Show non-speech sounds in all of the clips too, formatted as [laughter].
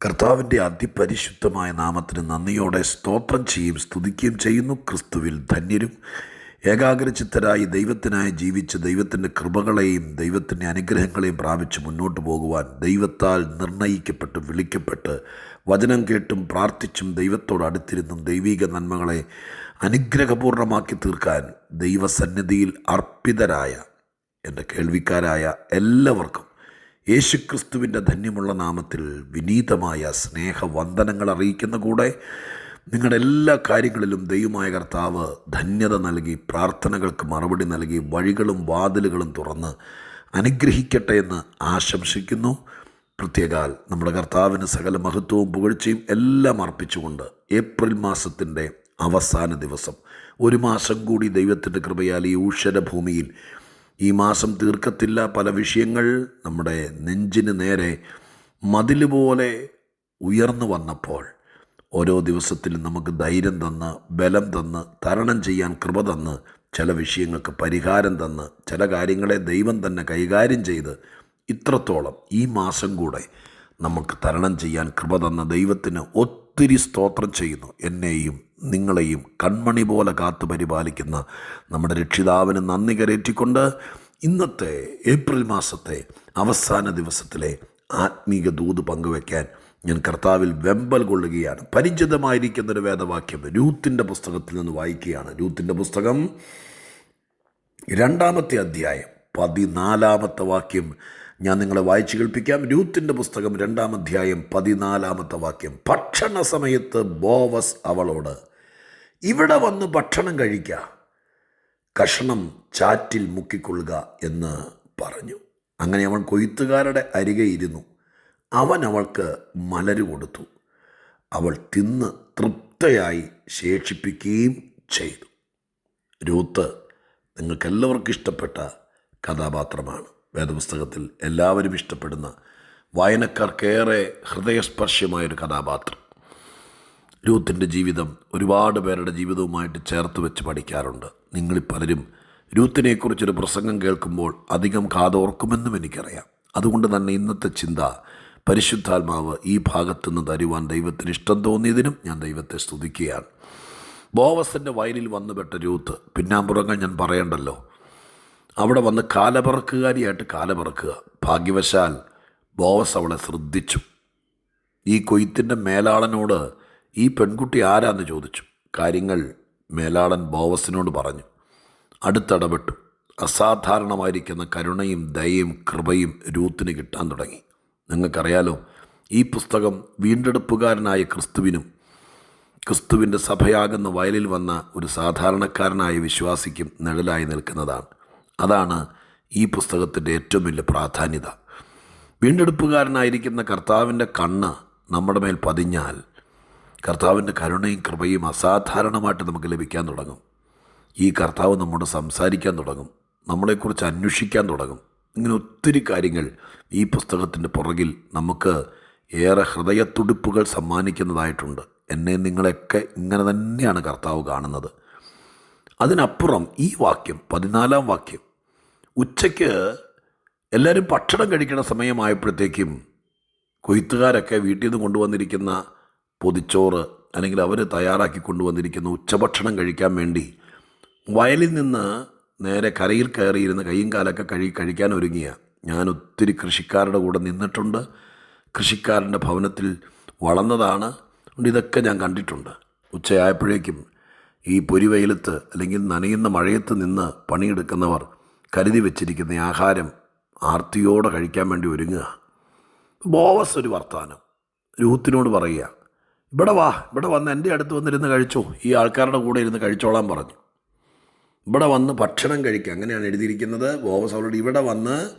കർത്താവിന്റെ അതിപരിശുദ്ധമായ നാമത്തിന് നന്ദിയോടെ സ്തോത്രം ചെയ്യും സ്തുതിക്കുകയും ചെയ്യുന്നു. ക്രിസ്തുവിൽ ധന്യരും ഏകാഗ്രചിത്തരായി ദൈവത്തിനായി ജീവിച്ച് ദൈവത്തിന്റെ കൃപകളെയും ദൈവത്തിന്റെ അനുഗ്രഹങ്ങളെയും പ്രാപിച്ച് മുന്നോട്ട് പോകുവാൻ ദൈവത്താൽ നിർണയിക്കപ്പെട്ട് വിളിക്കപ്പെട്ട് വചനം കേട്ടും പ്രാർത്ഥിച്ചും ദൈവത്തോട് അടുത്തിരുന്നും ദൈവിക നന്മകളെ അനുഗ്രഹപൂർണമാക്കി തീർക്കാൻ ദൈവസന്നിധിയിൽ അർപ്പിതരായ എന്റെ കേൾവിക്കാരായ എല്ലാവർക്കും യേശുക്രിസ്തുവിന്റെ ധന്യമുള്ള നാമത്തിൽ വിനീതമായ സ്നേഹവന്ദനങ്ങൾ അറിയിക്കുന്ന കൂടെ നിങ്ങളുടെ എല്ലാ കാര്യങ്ങളിലും ദൈവമായ കർത്താവ് ധന്യത നൽകി പ്രാർത്ഥനകൾക്ക് മറുപടി നൽകി വഴികളും വാതിലുകളും തുറന്ന് അനുഗ്രഹിക്കട്ടെ എന്ന് ആശംസിക്കുന്നു. പ്രത്യേകാൽ നമ്മുടെ കർത്താവിന് സകല മഹത്വവും പുകഴ്ചയും എല്ലാം അർപ്പിച്ചുകൊണ്ട് ഏപ്രിൽ മാസത്തിന്റെ അവസാന ദിവസം ഒരു മാസം കൂടി ദൈവത്തിന്റെ കൃപയാൽ ഈ ഊഷരഭൂമിയിൽ ഈ മാസം തീർക്കത്തില്ല പല വിഷയങ്ങൾ നമ്മുടെ നെഞ്ചിന് നേരെ മതിൽ പോലെ ഉയർന്നു വന്നപ്പോൾ ഓരോ ദിവസത്തിലും നമുക്ക് ധൈര്യം തന്ന് ബലം തന്ന് തരണം ചെയ്യാൻ കൃപ തന്ന് ചില വിഷയങ്ങൾക്ക് പരിഹാരം തന്ന് ചില കാര്യങ്ങളെ ദൈവം തന്നെ കൈകാര്യം ചെയ്ത് ഇത്രത്തോളം ഈ മാസം കൂടെ നമുക്ക് തരണം ചെയ്യാൻ കൃപ തന്ന ദൈവത്തിന് ഒത്തിരി സ്തോത്രം ചെയ്യുന്നു. എന്നെയും നിങ്ങളെയും കൺമണി പോലെ കാത്തു പരിപാലിക്കുന്ന നമ്മുടെ രക്ഷിതാവിന് നന്ദി കരേറ്റിക്കൊണ്ട് ഇന്നത്തെ ഏപ്രിൽ മാസത്തെ അവസാന ദിവസത്തിലെ ആത്മീക ദൂത് പങ്കുവയ്ക്കാൻ ഞാൻ കർത്താവിൽ വെമ്പൽ കൊള്ളുകയാണ്. പരിചിതമായിരിക്കുന്ന ഒരു വേദവാക്യം രൂത്തിന്റെ പുസ്തകത്തിൽ നിന്ന് വായിക്കുകയാണ്. രൂത്തിന്റെ പുസ്തകം രണ്ടാമത്തെ അധ്യായം പതിനാലാമത്തെ വാക്യം ഞാൻ നിങ്ങളെ വായിച്ചു കേൾപ്പിക്കാം. രൂത്തിന്റെ പുസ്തകം രണ്ടാം അധ്യായം പതിനാലാമത്തെ വാക്യം. ഭക്ഷണ സമയത്ത് ബോവസ് അവളോട് ഇവിടെ വന്ന് ഭക്ഷണം കഴിക്കുക കഷണം ചാറ്റിൽ മുക്കിക്കൊള്ളുക എന്ന് പറഞ്ഞു. അങ്ങനെ അവൻ കൊയ്ത്തുകാരുടെ അരികെ ഇരുന്നു. അവൻ അവൾക്ക് മലര് കൊടുത്തു. അവൾ തിന്ന് തൃപ്തയായി ശേഷിപ്പിക്കുകയും ചെയ്തു. രൂത്ത് നിങ്ങൾക്കെല്ലാവർക്കും ഇഷ്ടപ്പെട്ട കഥാപാത്രമാണ്. വേദപുസ്തകത്തിൽ എല്ലാവരും ഇഷ്ടപ്പെടുന്ന വായനക്കാർക്കേറെ ഹൃദയസ്പർശ്യമായൊരു കഥാപാത്രം. രൂത്തിന്റെ ജീവിതം ഒരുപാട് പേരുടെ ജീവിതവുമായിട്ട് ചേർത്ത് വെച്ച് പഠിക്കാറുണ്ട്. നിങ്ങളിൽ പലരും രൂത്തിനെക്കുറിച്ചൊരു പ്രസംഗം കേൾക്കുമ്പോൾ അധികം കാതോർക്കുമെന്നും എനിക്കറിയാം. അതുകൊണ്ട് തന്നെ ഇന്നത്തെ ചിന്ത പരിശുദ്ധാത്മാവ് ഈ ഭാഗത്തുനിന്ന് തരുവാൻ ദൈവത്തിന് ഇഷ്ടം തോന്നിയതിനും ഞാൻ ദൈവത്തെ സ്തുതിക്കുകയാണ്. ബോവസിന്റെ വയലിൽ വന്നുപെട്ട രൂത്ത് പിന്നാമ്പുറങ്ങൾ ഞാൻ പറയണ്ടല്ലോ അവിടെ വന്ന് കാലപിറക്കുകാരിയായിട്ട് കാലപിറക്കുക. ഭാഗ്യവശാൽ ബോവസ് അവളെ ശ്രദ്ധിച്ചു. ഈ കൊയ്ത്തിന്റെ മേലാളനോട് ഈ പെൺകുട്ടി ആരാന്ന് ചോദിച്ചു. കാര്യങ്ങൾ മേലാളൻ ബോവസിനോട് പറഞ്ഞു. അടുത്തിടപെട്ടു. അസാധാരണമായിരിക്കുന്ന കരുണയും ദയയും കൃപയും രൂത്തിന് കിട്ടാൻ തുടങ്ങി. നിങ്ങൾക്കറിയാലോ ഈ പുസ്തകം വീണ്ടെടുപ്പുകാരനായ ക്രിസ്തുവിനും ക്രിസ്തുവിന്റെ സഭയാകുന്ന വയലിൽ വന്ന ഒരു സാധാരണക്കാരനായ വിശ്വാസിക്കും നിഴലായി നിൽക്കുന്നതാണ്. അതാണ് ഈ പുസ്തകത്തിന്റെ ഏറ്റവും വലിയ പ്രാധാന്യത. വീണ്ടെടുപ്പുകാരനായിരിക്കുന്ന കർത്താവിന്റെ കണ്ണ് നമ്മുടെ മേൽ പതിഞ്ഞാൽ കർത്താവിന്റെ കരുണയും കൃപയും അസാധാരണമായിട്ട് നമുക്ക് ലഭിക്കാൻ തുടങ്ങും. ഈ കർത്താവ് നമ്മോട് സംസാരിക്കാൻ തുടങ്ങും. നമ്മളെക്കുറിച്ച് അന്വേഷിക്കാൻ തുടങ്ങും. ഇങ്ങനെ ഒത്തിരി കാര്യങ്ങൾ ഈ പുസ്തകത്തിന്റെ പുറകിൽ നമുക്ക് ഏറെ ഹൃദയത്തുടിപ്പുകൾ സമ്മാനിക്കുന്നതായിട്ടുണ്ട്. എന്നെ നിങ്ങളെയൊക്കെ ഇങ്ങനെ തന്നെയാണ് കർത്താവ് കാണുന്നത്. അതിനപ്പുറം ഈ വാക്യം പതിനാലാം വാക്യം ഉച്ചയ്ക്ക് എല്ലാവരും ഭക്ഷണം കഴിക്കുന്ന സമയമായപ്പോഴത്തേക്കും കൊയ്ത്തുകാരൊക്കെ വീട്ടിൽ നിന്ന് കൊണ്ടുവന്നിരിക്കുന്ന പൊതിച്ചോറ് അല്ലെങ്കിൽ അവർ തയ്യാറാക്കി കൊണ്ടുവന്നിരിക്കുന്ന ഉച്ചഭക്ഷണം കഴിക്കാൻ വേണ്ടി വയലിൽ നിന്ന് നേരെ കരയിൽ കയറിയിരുന്ന് കൈയും കാലൊക്കെ കഴി കഴിക്കാൻ ഒരുങ്ങിയ ഞാൻ ഒത്തിരി കൃഷിക്കാരുടെ കൂടെ നിന്നിട്ടുണ്ട്. കൃഷിക്കാരന്റെ ഭവനത്തിൽ വളർന്നതാണ്. ഇതൊക്കെ ഞാൻ കണ്ടിട്ടുണ്ട്. ഉച്ചയായപ്പോഴേക്കും ഈ പൊരിവെയിലത്ത് അല്ലെങ്കിൽ നനയുന്ന മഴയത്ത് നിന്ന് പണിയെടുക്കുന്നവർ കരുതി വെച്ചിരിക്കുന്ന ആഹാരം ആർത്തിയോടെ കഴിക്കാൻ വേണ്ടി ഒരുങ്ങുക. ബോവസ് ഒരു വർത്തമാനം. രൂഹത്തിനോട് പറയുക ഇവിടെ വാ ഇവിടെ വന്ന് എന്റെ അടുത്ത് വന്നിരുന്ന് കഴിച്ചോ. ഈ ആൾക്കാരുടെ കൂടെ ഇരുന്ന് കഴിച്ചോളാൻ പറഞ്ഞു. ഇവിടെ വന്ന് ഭക്ഷണം കഴിക്കുക. അങ്ങനെയാണ് എഴുതിയിരിക്കുന്നത്. ബോവസ് അവരോട് ഇവിടെ വന്ന്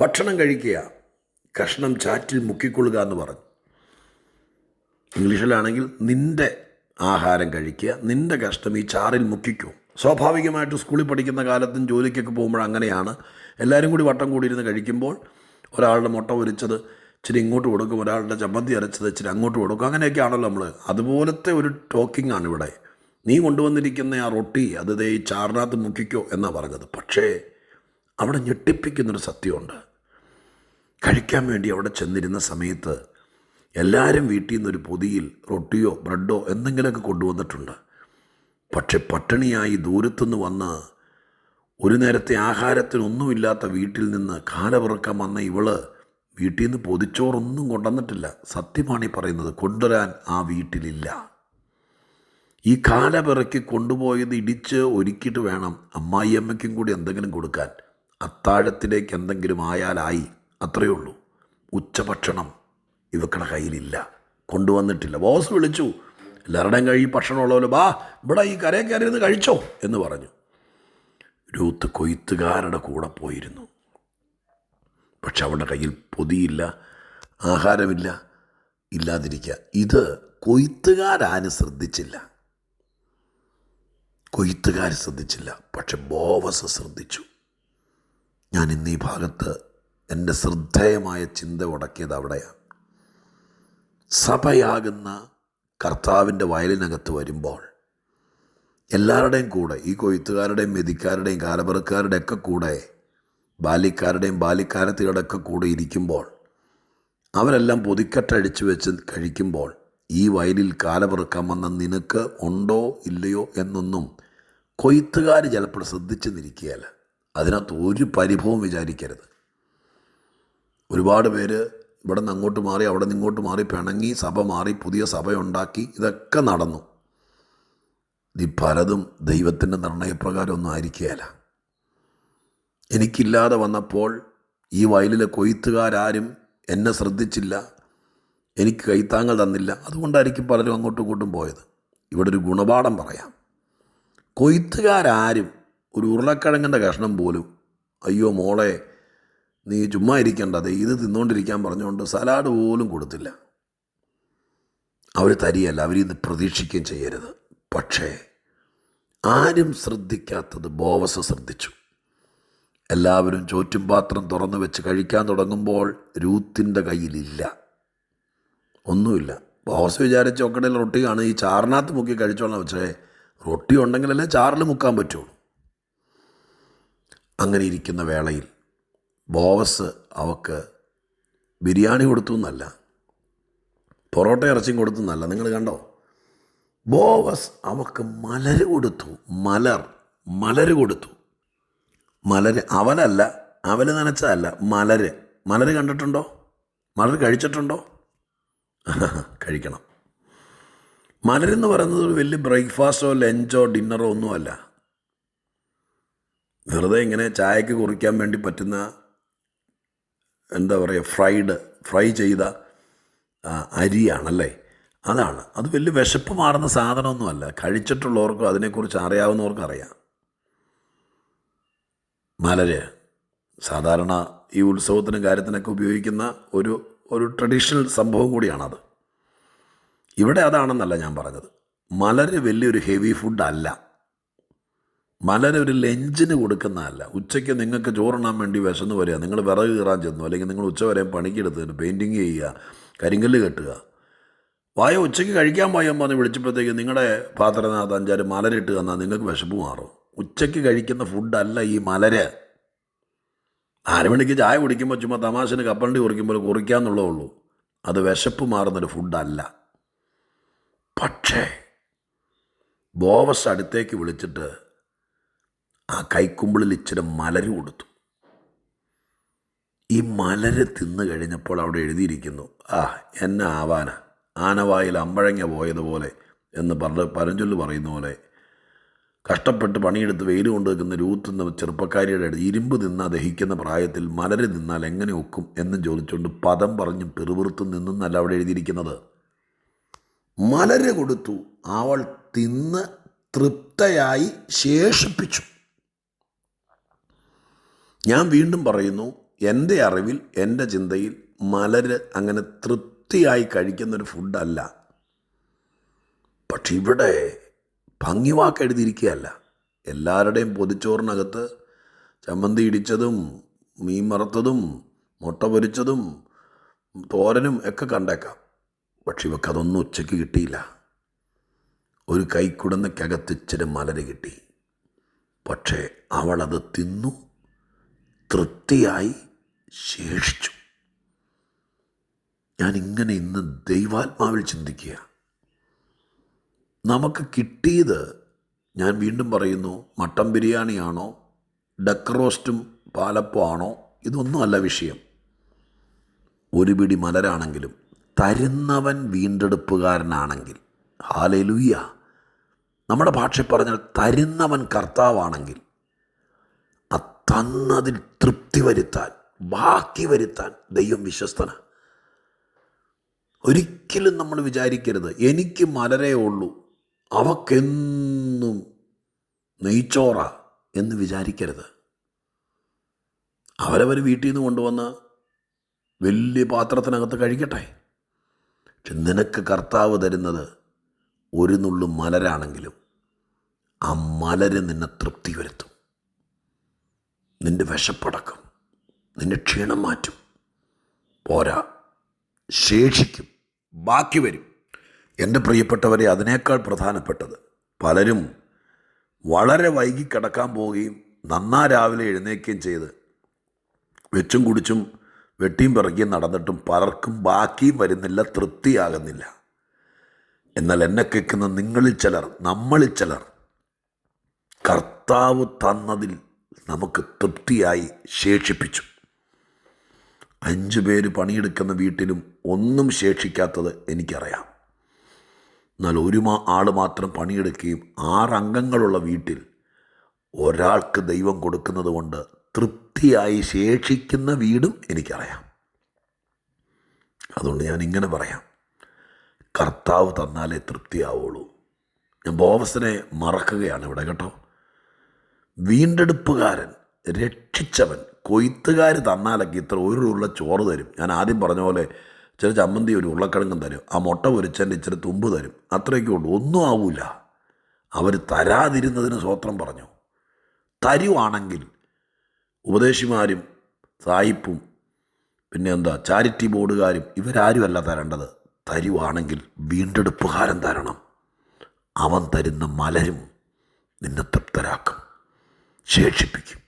ഭക്ഷണം കഴിക്കുക. കഷ്ണം ചാറ്റിൽ മുക്കിക്കൊള്ളുക എന്ന് പറഞ്ഞു. ഇംഗ്ലീഷിലാണെങ്കിൽ നിന്റെ ആഹാരം കഴിക്കുക. നിന്റെ കഷ്ടം ഈ ചാറിൽ മുക്കിക്കൂ. സ്വാഭാവികമായിട്ട് സ്കൂളിൽ പഠിക്കുന്ന കാലത്തും ജോലിക്കൊക്കെ പോകുമ്പോൾ അങ്ങനെയാണ്. എല്ലാവരും കൂടി വട്ടം കൂടി ഇരുന്ന് കഴിക്കുമ്പോൾ ഒരാളുടെ മുട്ട പൊരിച്ചത് ഇച്ചിരി ഇങ്ങോട്ട് കൊടുക്കും. ഒരാളുടെ ചമ്മന്തി അരച്ചത് ഇച്ചിരി അങ്ങോട്ട് കൊടുക്കും. അങ്ങനെയൊക്കെയാണല്ലോ നമ്മൾ അതുപോലത്തെ ഒരു ടോക്കിംഗ് ആണ് ഇവിടെ. നീ കൊണ്ടുവന്നിരിക്കുന്ന ആ റൊട്ടി അത് ദേ ഈ ചാറിനകത്ത് മുക്കിക്കോ എന്നാണ് പറഞ്ഞത്. പക്ഷേ അവിടെ ഞെട്ടിപ്പിക്കുന്നൊരു സത്യമുണ്ട്. കഴിക്കാൻ വേണ്ടി അവിടെ ചെന്നിരുന്ന സമയത്ത് എല്ലാവരും വീട്ടിൽ നിന്നൊരു പൊതിയിൽ റൊട്ടിയോ ബ്രെഡോ എന്തെങ്കിലുമൊക്കെ കൊണ്ടുവന്നിട്ടുണ്ട്. പക്ഷെ പട്ടിണിയായി ദൂരത്തുനിന്ന് വന്ന് ഒരു നേരത്തെ ആഹാരത്തിനൊന്നുമില്ലാത്ത വീട്ടിൽ നിന്ന് കാലപിറക്കം വന്ന ഇവൾ വീട്ടിൽ നിന്ന് പൊതിച്ചോറൊന്നും കൊണ്ടുവന്നിട്ടില്ല. സത്യമാണ് ഈ പറയുന്നത്. കൊണ്ടുവരാൻ ആ വീട്ടിലില്ല. ഈ കാലപിറക്കി കൊണ്ടുപോയത് ഇടിച്ച് ഒരുക്കിയിട്ട് വേണം അമ്മായിയമ്മയ്ക്കും കൂടി എന്തെങ്കിലും കൊടുക്കാൻ. അത്താഴത്തിലേക്ക് എന്തെങ്കിലും ആയാലായി. അത്രയേ ഉള്ളൂ. ഉച്ചഭക്ഷണം ഇവക്കടെ കയ്യിലില്ല. കൊണ്ടുവന്നിട്ടില്ല. ബോസ് വിളിച്ചു. എല്ലാവരുടെയും കഴി ഭക്ഷണമുള്ളവല്ലോ ബാ ഇവിടെ ഈ കരയെ കയറിയിരുന്ന് കഴിച്ചോ എന്ന് പറഞ്ഞു. രൂത്ത് കൊയ്ത്തുകാരുടെ കൂടെ പോയിരുന്നു. പക്ഷെ അവളുടെ കയ്യിൽ പൊതിയില്ല ആഹാരമില്ല ഇല്ലാതിരിക്കുക. ഇത് കൊയ്ത്തുകാരാരും ശ്രദ്ധിച്ചില്ല. കൊയ്ത്തുകാർ ശ്രദ്ധിച്ചില്ല. പക്ഷെ ബോവസ് ശ്രദ്ധിച്ചു. ഞാൻ ഇന്ന് ഈ ഭാഗത്ത് എന്റെ ശ്രദ്ധേയമായ ചിന്ത ഉടക്കിയത് അവിടെയാണ്. സഭയാകുന്ന കർത്താവിന്റെ വയലിനകത്ത് വരുമ്പോൾ എല്ലാവരുടെയും കൂടെ ഈ കൊയ്ത്തുകാരുടെയും മെതിക്കാരുടെയും കാലപറക്കാരുടെയൊക്കെ കൂടെ ബാല്യക്കാരുടെയും ബാല്യക്കാരത്തികളുടെ കൂടെ ഇരിക്കുമ്പോൾ അവരെല്ലാം പൊതിക്കട്ടഴിച്ച് വെച്ച് കഴിക്കുമ്പോൾ ഈ വയലിൽ കാലപിറക്കാൻ വന്ന നിനക്ക് ഉണ്ടോ ഇല്ലയോ എന്നൊന്നും കൊയ്ത്തുകാർ ചിലപ്പോൾ ശ്രദ്ധിച്ചു നിൽക്കുകയല്ല. അതിനകത്ത് ഒരു പരിഭവം വിചാരിക്കരുത്. ഒരുപാട് പേര് ഇവിടെ നിന്ന് അങ്ങോട്ട് മാറി അവിടെ നിന്ന് ഇങ്ങോട്ട് മാറി പിണങ്ങി സഭ മാറി പുതിയ സഭയുണ്ടാക്കി ഇതൊക്കെ നടന്നു. ഇത് പലതും ദൈവത്തിന്റെ നിർണയപ്രകാരം ഒന്നും ആയിരിക്കുകയല്ല. എനിക്കില്ലാതെ വന്നപ്പോൾ ഈ വയലിലെ കൊയ്ത്തുകാരും എന്നെ ശ്രദ്ധിച്ചില്ല. എനിക്ക് കൈത്താങ്ങൾ തന്നില്ല. അതുകൊണ്ടായിരിക്കും പലരും അങ്ങോട്ടും ഇങ്ങോട്ടും പോയത്. ഇവിടെ ഒരു ഗുണപാഠം പറയാം. കൊയ്ത്തുകാരും ഒരു ഉരുളക്കിഴങ്ങിന്റെ കഷ്ണം പോലും അയ്യോ മോളെ നീ ചുമ്മാ ഇരിക്കേണ്ട. ദേ ഇത് തിന്നുകൊണ്ടിരിക്കാൻ പറഞ്ഞുകൊണ്ട് സലാഡ് പോലും കൊടുത്തില്ല. അവർ തരിയല്ല. അവരിത് പ്രതീക്ഷിക്കുകയും ചെയ്യരുത്. പക്ഷേ ആരും ശ്രദ്ധിക്കാത്തത് ബോവസ് ശ്രദ്ധിച്ചു. എല്ലാവരും ചോറ്റും പാത്രം തുറന്നു വെച്ച് കഴിക്കാൻ തുടങ്ങുമ്പോൾ രൂത്തിന്റെ കയ്യിലില്ല. ഒന്നുമില്ല. ബോസ് വിചാരിച്ച റൊട്ടി കാണും ഈ ചാറിനകത്ത് മുക്കി കഴിച്ചോളാം. പക്ഷേ റൊട്ടി ഉണ്ടെങ്കിലല്ലേ ചാറിൽ മുക്കാൻ പറ്റുള്ളൂ അങ്ങനെ ഇരിക്കുന്ന വേളയിൽ ബോവസ് അവക്ക് ബിരിയാണി കൊടുത്തു എന്നല്ല പൊറോട്ട ഇറച്ചിയും കൊടുത്തു എന്നല്ല. നിങ്ങൾ കണ്ടോ? ബോവസ് അവക്ക് മലര് കൊടുത്തു. മലർ മലര് കൊടുത്തു. മലര് അവനല്ല അവൻ നനച്ചതല്ല മലര്. മലര് കണ്ടിട്ടുണ്ടോ? മലര് കഴിച്ചിട്ടുണ്ടോ? [laughs] കഴിക്കണം. മലരെന്ന് പറയുന്നത് ഒരു വലിയ ബ്രേക്ക്ഫാസ്റ്റോ ലഞ്ചോ ഡിന്നറോ ഒന്നുമല്ല. വെറുതെ ഇങ്ങനെ ചായക്ക് കുറിക്കാൻ വേണ്ടി പറ്റുന്ന എന്താ പറയുക ഫ്രൈഡ് ഫ്രൈ ചെയ്ത അരിയാണല്ലേ? അതാണ്. അത് വലിയ വിശപ്പ് മാറുന്ന സാധനമൊന്നുമല്ല. കഴിച്ചിട്ടുള്ളവർക്കും അതിനെക്കുറിച്ച് അറിയാവുന്നവർക്കും അറിയാം മലര് സാധാരണ ഈ ഉത്സവത്തിനും കാര്യത്തിനൊക്കെ ഉപയോഗിക്കുന്ന ഒരു ഒരു ട്രഡീഷണൽ സംഭവം കൂടിയാണത്. ഇവിടെ അതാണെന്നല്ല ഞാൻ പറഞ്ഞത്. മലര് വലിയൊരു ഹെവി ഫുഡ് അല്ല. മലര് ഒരു ലഞ്ചിന് കൊടുക്കുന്നതല്ല ഉച്ചയ്ക്ക് നിങ്ങൾക്ക് ചോറുണ്ണാൻ വേണ്ടി വിശന്ന് വരിക നിങ്ങൾ വിറക് കീറാൻ ചെന്നു അല്ലെങ്കിൽ നിങ്ങൾ ഉച്ച വരെ പണിക്കെടുത്ത് പെയിന്റിങ് ചെയ്യുക കരിങ്കല്ല് കെട്ടുക. വായ ഉച്ചയ്ക്ക് കഴിക്കാൻ പോയാൽ പറഞ്ഞ് വിളിച്ചപ്പോഴത്തേക്ക് നിങ്ങളുടെ പാത്രനകത്ത് അഞ്ചാറ് മലരിട്ട് തന്നാൽ നിങ്ങൾക്ക് വിശപ്പ് മാറും. ഉച്ചയ്ക്ക് കഴിക്കുന്ന ഫുഡല്ല ഈ മലര്. നാല് മണിക്ക് ചായ കുടിക്കുമ്പോൾ ചുമ്മാ തമാശന് കപ്പണ്ടി കുറിക്കുമ്പോൾ കുറിക്കാന്നുള്ളേ ഉള്ളൂ. അത് വിശപ്പ് മാറുന്നൊരു ഫുഡല്ല. പക്ഷേ ബോവസ് അടുത്തേക്ക് വിളിച്ചിട്ട് ആ കൈക്കുമ്പിളിൽ ഇച്ചിരി മലര് കൊടുത്തു. ഈ മലര് തിന്നു കഴിഞ്ഞപ്പോൾ അവിടെ എഴുതിയിരിക്കുന്നു ആ എന്നെ ആവാന. ആനവായിൽ അമ്പഴങ്ങ പോയതുപോലെ എന്ന് പറഞ്ഞ് പരഞ്ചൊല്ല് പറയുന്ന പോലെ കഷ്ടപ്പെട്ട് പണിയെടുത്ത് വെയിൽ കൊണ്ട് വെക്കുന്ന രൂത്ത് എന്ന ചെറുപ്പക്കാരിയുടെ അടുത്ത് ഇരുമ്പ് നിന്നാ ദഹിക്കുന്ന പ്രായത്തിൽ മലര് നിന്നാൽ എങ്ങനെ ഒക്കും എന്ന് ചോദിച്ചുകൊണ്ട് പദം പറഞ്ഞ് പിറുപിറുത്തും നിന്നെന്നല്ല അവിടെ എഴുതിയിരിക്കുന്നത്. മലര് കൊടുത്തു. അവൾ തിന്ന് തൃപ്തയായി ശേഷിപ്പിച്ചു. ഞാൻ വീണ്ടും പറയുന്നു എന്റെ അറിവിൽ എന്റെ ചിന്തയിൽ മലര് അങ്ങനെ തൃപ്തിയായി കഴിക്കുന്നൊരു ഫുഡല്ല പക്ഷെ ഇവിടെ ഭംഗിവാക്ക് എഴുതിയിരിക്കുകയല്ല എല്ലാവരുടെയും പൊതിച്ചോറിനകത്ത് ചമ്മന്തി ഇടിച്ചതും മീൻ മറത്തതും മുട്ട പൊരിച്ചതും തോരനും ഒക്കെ കണ്ടേക്കാം. പക്ഷെ ഇവക്കതൊന്നും ഉച്ചയ്ക്ക് കിട്ടിയില്ല. ഒരു കൈക്കുടന്നക്കകത്ത് ഇച്ചിരി മലര് കിട്ടി. പക്ഷേ അവളത് തിന്നു തൃപ്തിയായി ശേഷിച്ചു. ഞാനിങ്ങനെ ഇന്ന് ദൈവാത്മാവിൽ ചിന്തിക്കുക. നമുക്ക് കിട്ടിയത് ഞാൻ വീണ്ടും പറയുന്നു മട്ടൻ ബിരിയാണിയാണോ ഡക്ക് റോസ്റ്റും പാലപ്പം ആണോ ഇതൊന്നുമല്ല വിഷയം. ഒരു പിടി മലരാണെങ്കിലും തരുന്നവൻ വീണ്ടെടുപ്പുകാരനാണെങ്കിൽ ഹാലലുയ്യ നമ്മുടെ ഭാഷ പറഞ്ഞാൽ തരുന്നവൻ കർത്താവാണെങ്കിൽ ആ തന്നതിൽ തൃപ്തി വരുത്താൻ ബാക്കി വരുത്താൻ ദൈവം വിശ്വസ്തന ഒരിക്കലും നമ്മൾ വിചാരിക്കരുത് എനിക്ക് മലരേ ഉള്ളൂ അവക്കെന്നും നെയ്ച്ചോറ എന്ന് വിചാരിക്കരുത്. അവരവർ വീട്ടിൽ നിന്ന് കൊണ്ടുവന്ന് വലിയ പാത്രത്തിനകത്ത് കഴിക്കട്ടെ പക്ഷെ നിനക്ക് കർത്താവ് തരുന്നത് ഒരു നുള്ളു മലരാണെങ്കിലും ആ മലര് നിന്നെ തൃപ്തി വരുത്തും നിന്റെ വിശപ്പടക്കും. നിന്റെ ക്ഷീണം മാറ്റും. പോരാ. ശേഷിക്കും. ബാക്കി വരും. എന്റെ പ്രിയപ്പെട്ടവരെ അതിനേക്കാൾ പ്രധാനപ്പെട്ടത് പലരും വളരെ വൈകി കിടക്കാൻ പോവുകയും നന്നാ രാവിലെ എഴുന്നേൽക്കുകയും ചെയ്ത് വെച്ചും കുടിച്ചും വെട്ടിയും പിറകിയും നടന്നിട്ടും പലർക്കും ബാക്കിയും വരുന്നില്ല തൃപ്തിയാകുന്നില്ല. എന്നാൽ എന്നെ കേൾക്കുന്ന നിങ്ങളിൽ ചിലർ നമ്മളിൽ ചിലർ കർത്താവ് തന്നതിൽ നമുക്ക് തൃപ്തിയായി ശേഷിപ്പിച്ചു. അഞ്ചു പേര് പണിയെടുക്കുന്ന വീട്ടിലും ഒന്നും ശേഷിക്കാത്തത് എനിക്കറിയാം. എന്നാൽ ഒരു ആൾ മാത്രം പണിയെടുക്കുകയും ആറംഗങ്ങളുള്ള വീട്ടിൽ ഒരാൾക്ക് ദൈവം കൊടുക്കുന്നത് കൊണ്ട് തൃപ്തിയായി ശേഷിക്കുന്ന വീടും എനിക്കറിയാം. അതുകൊണ്ട് ഞാൻ ഇങ്ങനെ പറയാം. കർത്താവ് തന്നാലേ തൃപ്തിയാവുള്ളൂ. ഞാൻ ബോവസിനെ മറക്കുകയാണ് ഇവിടെ കേട്ടോ. വീണ്ടെടുപ്പുകാരൻ രക്ഷിച്ചവൻ കൊയ്ത്തുകാർ തന്നാലൊക്കെ ഇത്ര ഒരു ഉള്ള ചോറ് തരും. ഞാൻ ആദ്യം പറഞ്ഞ പോലെ ഇച്ചിരി ചമ്മന്തി ഒരു ഉരുളക്കിഴങ്ങും തരും. ആ മുട്ട പൊരിച്ചതിന്റെ ഇച്ചിരി തുമ്പ് തരും. അത്രയൊക്കെ ഉള്ളൂ. ഒന്നും ആവൂല. അവർ തരാതിരുന്നതിന് സ്വത്രം പറഞ്ഞു. തരുവാണെങ്കിൽ ഉപദേശിമാരും സായിപ്പും പിന്നെ എന്താ ചാരിറ്റി ബോർഡുകാരും ഇവരാരുമല്ല തരേണ്ടത്. തരുവാണെങ്കിൽ വീണ്ടെടുപ്പുകാരൻ തരണം. അവൻ തരുന്ന മലരും നിന്നെ തൃപ്തരാക്കും. ശേഷിപ്പിക്കും.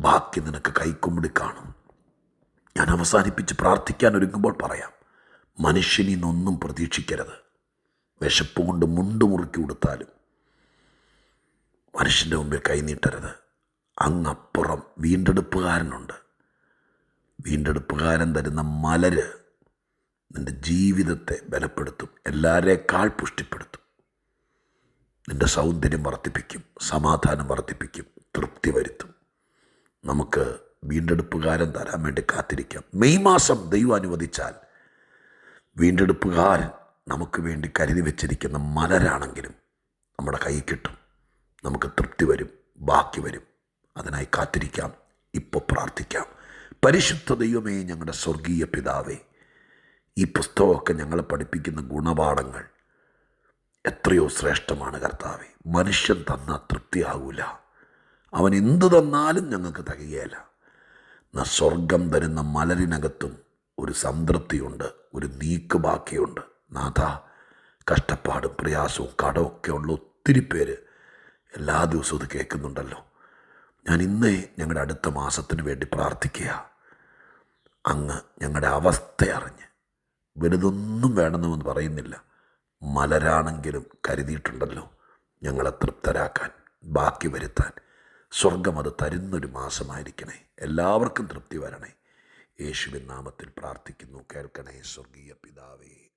ബാക്കി നിനക്ക് കൈക്കുമ്പിടി കാണും. ഞാൻ അവസാനിപ്പിച്ച് പ്രാർത്ഥിക്കാൻ ഒരുങ്ങുമ്പോൾ പറയാം മനുഷ്യനിൽ നിന്നൊന്നും പ്രതീക്ഷിക്കരുത്. വിശപ്പ് കൊണ്ട് മുണ്ട് മുറുക്കി കൊടുത്താലും മനുഷ്യന്റെ മുമ്പിൽ കൈനീട്ടരുത് അങ്ങപ്പുറം വീണ്ടെടുപ്പുകാരനുണ്ട്. വീണ്ടെടുപ്പുകാരൻ തരുന്ന മലര് നിന്റെ ജീവിതത്തെ ബലപ്പെടുത്തും എല്ലാവരേക്കാൾ പുഷ്ടിപ്പെടുത്തും. നിന്റെ സൗന്ദര്യം വർദ്ധിപ്പിക്കും സമാധാനം വർദ്ധിപ്പിക്കും തൃപ്തി വരുത്തും. നമുക്ക് വീണ്ടെടുപ്പുകാരൻ തരാൻ വേണ്ടി കാത്തിരിക്കാം. മെയ് മാസം ദൈവം അനുവദിച്ചാൽ വീണ്ടെടുപ്പുകാരൻ നമുക്ക് വേണ്ടി കരുതി വെച്ചിരിക്കുന്ന മലരാണെങ്കിലും നമ്മുടെ കൈ കിട്ടും. നമുക്ക് തൃപ്തി വരും ബാക്കി വരും. അതിനായി കാത്തിരിക്കാം ഇപ്പോൾ പ്രാർത്ഥിക്കാം. പരിശുദ്ധ ദൈവമേ ഞങ്ങളുടെ സ്വർഗീയ പിതാവേ ഈ പുസ്തകമൊക്കെ ഞങ്ങളെ പഠിപ്പിക്കുന്ന ഗുണപാഠങ്ങൾ എത്രയോ ശ്രേഷ്ഠമാണ് കർത്താവേ. മനുഷ്യൻ തന്ന തൃപ്തിയാകൂല അവൻ എന്തു തന്നാലും ഞങ്ങൾക്ക് തികയല്ല സ്വർഗം തരുന്ന മലരിനകത്തും ഒരു സംതൃപ്തിയുണ്ട് ഒരു നീക്ക് ബാക്കിയുണ്ട് നാഥ കഷ്ടപ്പാടും പ്രയാസവും കടമൊക്കെ ഉള്ള ഒത്തിരി പേര് എല്ലാ ദിവസവും ഇത് കേൾക്കുന്നുണ്ടല്ലോ. ഞാൻ ഇന്നേ ഞങ്ങളുടെ അടുത്ത മാസത്തിന് വേണ്ടി പ്രാർത്ഥിക്കുക അങ്ങ് ഞങ്ങളുടെ അവസ്ഥ അറിഞ്ഞ്. വലുതൊന്നും വേണമെന്ന് പറയുന്നില്ല. മലരാണെങ്കിലും കരുതിയിട്ടുണ്ടല്ലോ ഞങ്ങളെ തൃപ്തരാക്കാൻ ബാക്കി വരുത്താൻ. സ്വർഗം അത് തരുന്നൊരു മാസമായിരിക്കണേ. എല്ലാവർക്കും തൃപ്തി വരണേ. യേശുവിൻ നാമത്തിൽ പ്രാർത്ഥിക്കുന്നു. കേൾക്കണേ സ്വർഗീയ പിതാവേ.